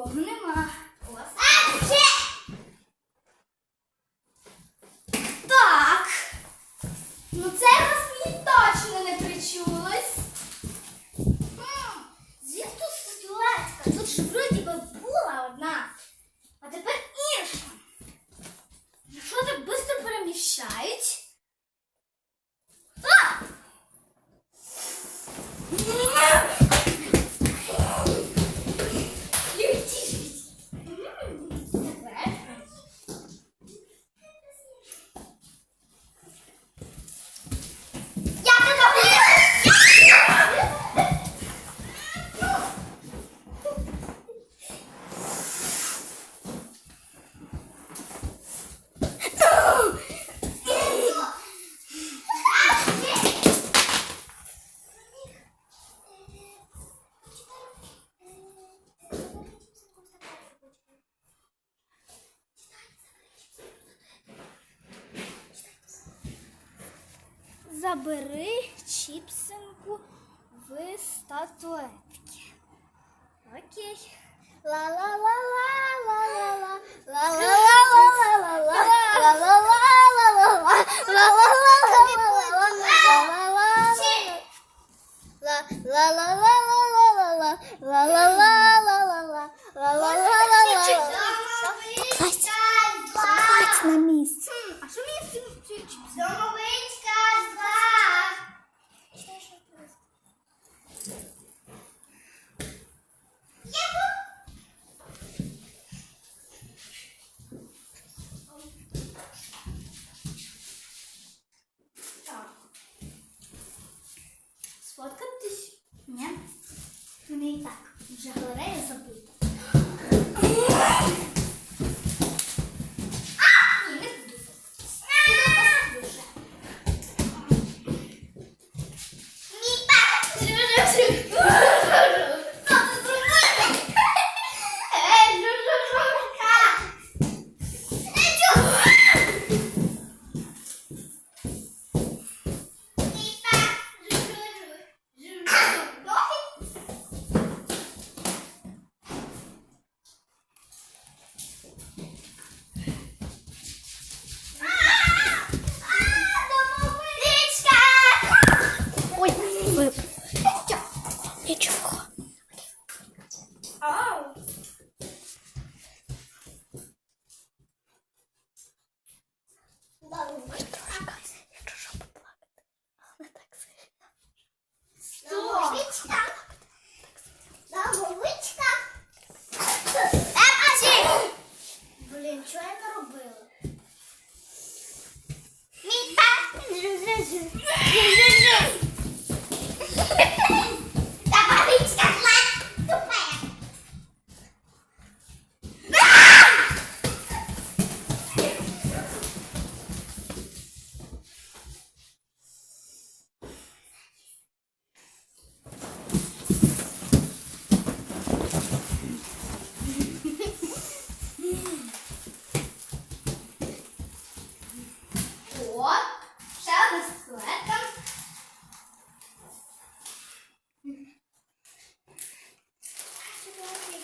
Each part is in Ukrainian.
我们那玩 La la la la la la la la la la la la la la la la la la. мені з цим ключом?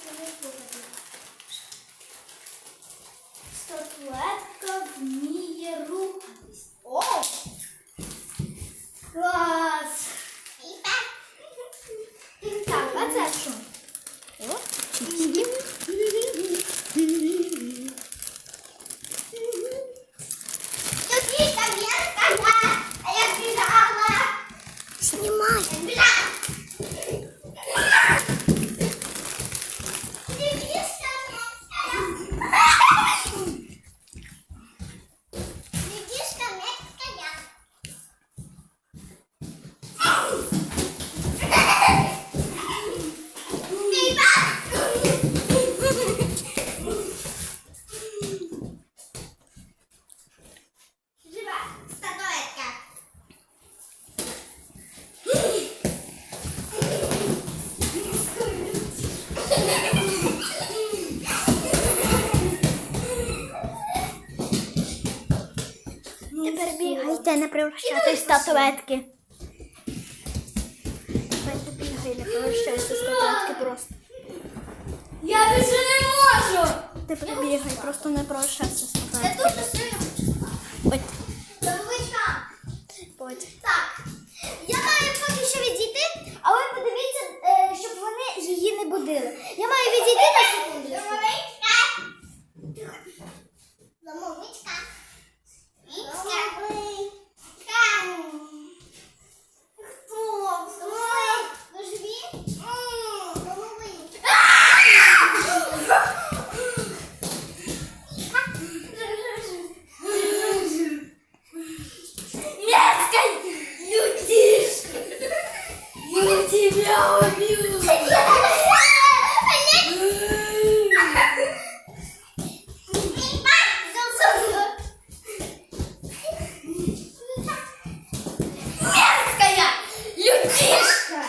Thank you. Не не превращайтесь в статуетки. Не бігай, не превращайся в статуетки просто. Я більше не можу. Ти перебігай, просто не превращайся в Я статуетки. дуже сильно хочу. Ой. Так. Я маю поки що відійти, а ви подивіться, е, щоб вони її не будили. Я маю відійти на Я тебя убью! Мерзкая людишка!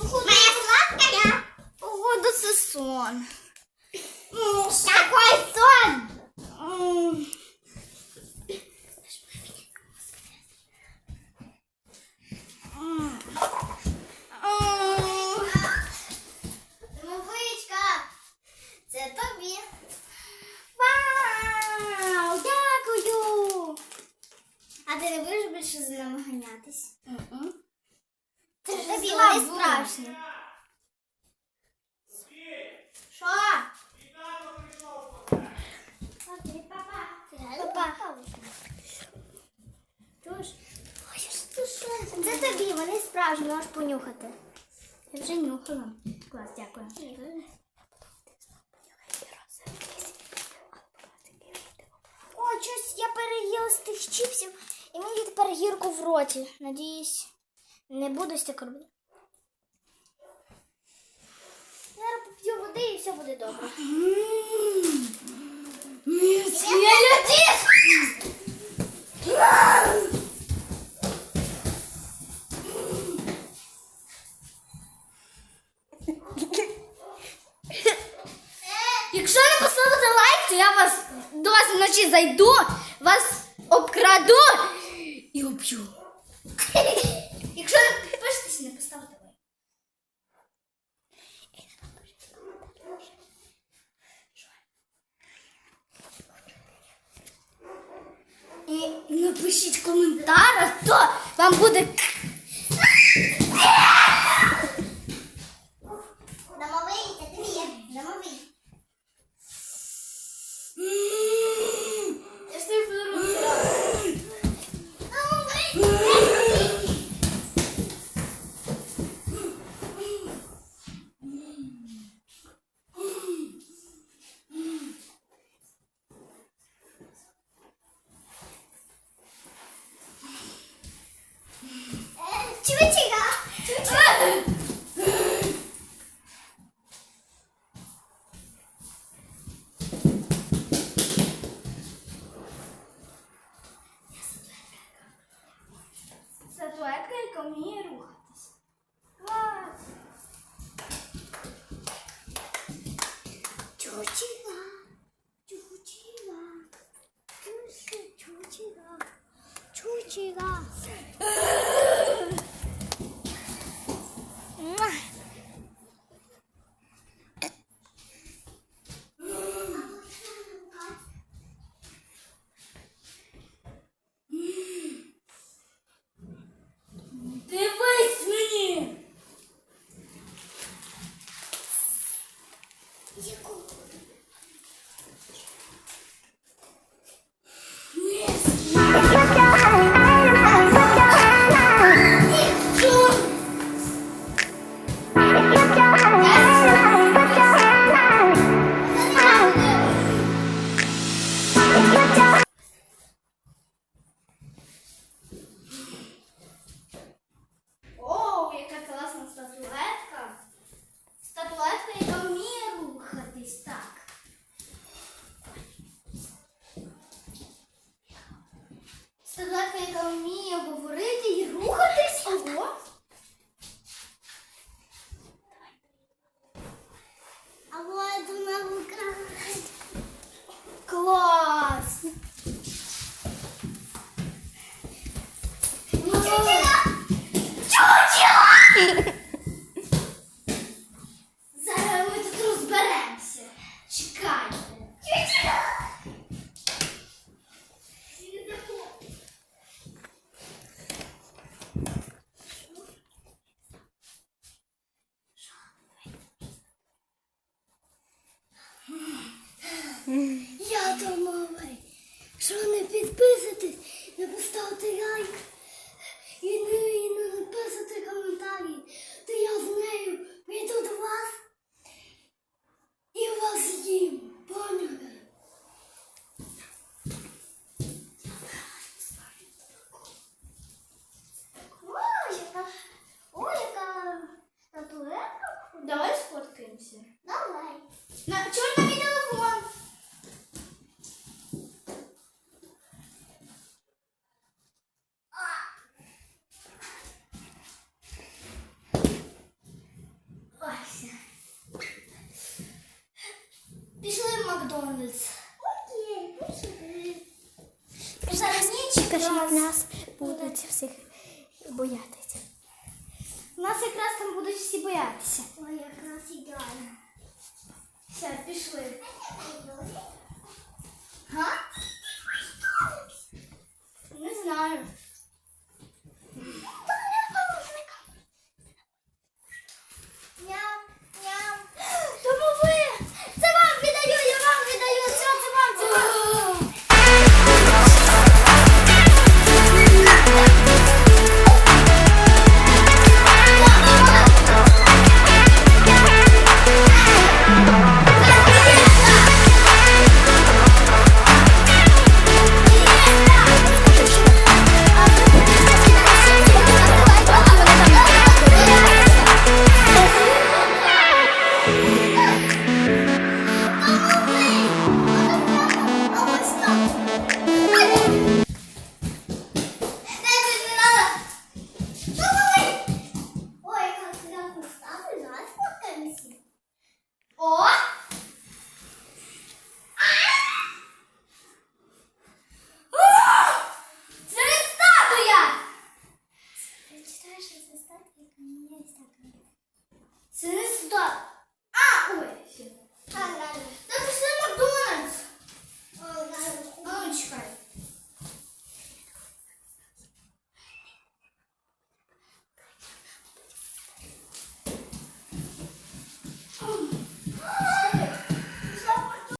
Моя сладкая. Походу, це сон. Какой сон? Домовичка, це тобі. Вау, дякую. А ти не будеш більше з нами ганятись? Це ж тобі Папа. Це тобі, вони справжні, можеш понюхати. Я вже нюхала. Клас, дякую. О, щось я переїла з тих чіпсів, і мені тепер гірко в роті. Надіюсь, не буду стільки робити. Води і все буде добре. Якщо не поставите лайк, то я вас до вас вночі зайду, вас обкраду і уб'ю. Bulduk. Чучика! Чучика! Статуетка, яка вміє рухатись. Клас! Чучила! Чучила! Чучила! Чучила! Собака, яка вміє говорити і рухатись. Ого! від нас будуть всіх боятися. Нас якраз там будуть всі боятися. Ой, якраз ідеально. Все, пішли.